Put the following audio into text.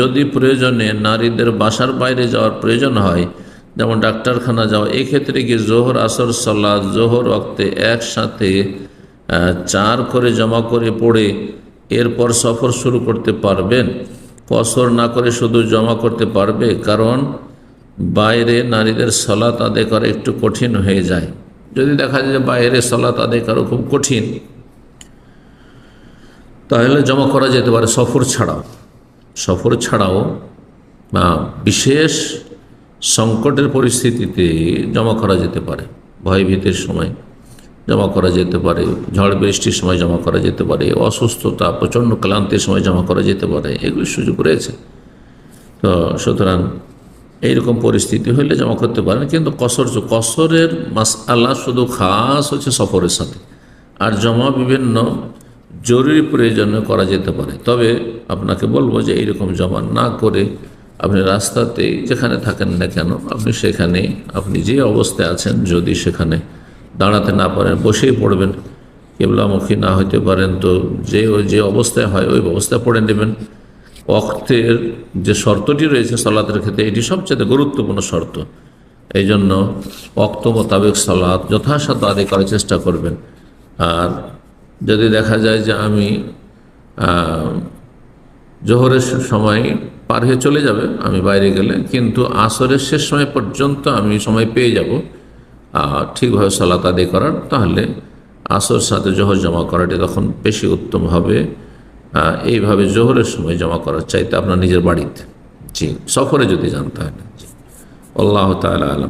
যদি প্রয়োজনে নারীদের বাসার বাইরে যাওয়ার প্রয়োজন হয়, যেমন ডাক্তারখানা যাওয়া এক্ষেত্রে ক্ষেত্রে কি জোহর, আসর, সালাদ, জোহর রক্তে একসাথে চার করে জমা করে পড়ে এরপর সফর শুরু করতে পারবেন। কসর না করে শুধু জমা করতে পারবে, কারণ বাইরে নারীদের সলাত আদায় করা একটু কঠিন হয়ে যায়। যদি দেখা যায় বাইরে সলাত আদায় করা খুব কঠিন, তাহলে জমা করা যেতে পারে সফর ছাড়াও। সফর ছাড়াও বা বিশেষ সংকটের পরিস্থিতিতে জমা করা যেতে পারে। ভয়ভীতির সময় জমা করা যেতে পারে, ঝড় বৃষ্টির সময় জমা করা যেতে পারে, অসুস্থতা, প্রচণ্ড ক্লান্তির সময় জমা করা যেতে পারে এগুলির সুযোগ রয়েছে। তো সুতরাং এইরকম পরিস্থিতি হলে জমা করতে পারেন, কিন্তু কসর কসরের মাস আল্লাহ শুধু খাস হচ্ছে সফরের সাথে। আর জমা বিভিন্ন জরুরি প্রয়োজনে করা যেতে পারে। তবে আপনাকে বলব যে এইরকম জমা না করে আপনি রাস্তাতে যেখানে থাকেন না কেন, আপনি সেখানে আপনি যে অবস্থায় আছেন, যদি সেখানে দাঁড়াতে না পারেন, বসেই পড়বেন। কেবলামুখী না হইতে পারেন তো যে ওই যে অবস্থায় হয়, ওই অবস্থায় পড়ে নেবেন। অক্তের যে শর্তটি রয়েছে সলাতের ক্ষেত্রে, এটি সবচেয়ে গুরুত্বপূর্ণ শর্ত। এই জন্য অক্ত মোতাবেক সলাৎ যথাসাধ্য আদায় করার চেষ্টা করবেন। আর যদি দেখা যায় যে আমি জোহরের সময় পার হয়ে চলে যাবে, আমি বাইরে গেলে, কিন্তু আসরের শেষ সময় পর্যন্ত আমি সময় পেয়ে যাব ঠিকভাবে সলাত আদায় করার, তাহলে আসর সাথে জোহর জমা করাটি তখন বেশি উত্তম হবে। এইভাবে জোহরের সময় জমা করার চাইতে আপনার নিজের বাড়িতে, জি, সফরে যদি যান তাহলে। জি আল্লাহ তালা আলম।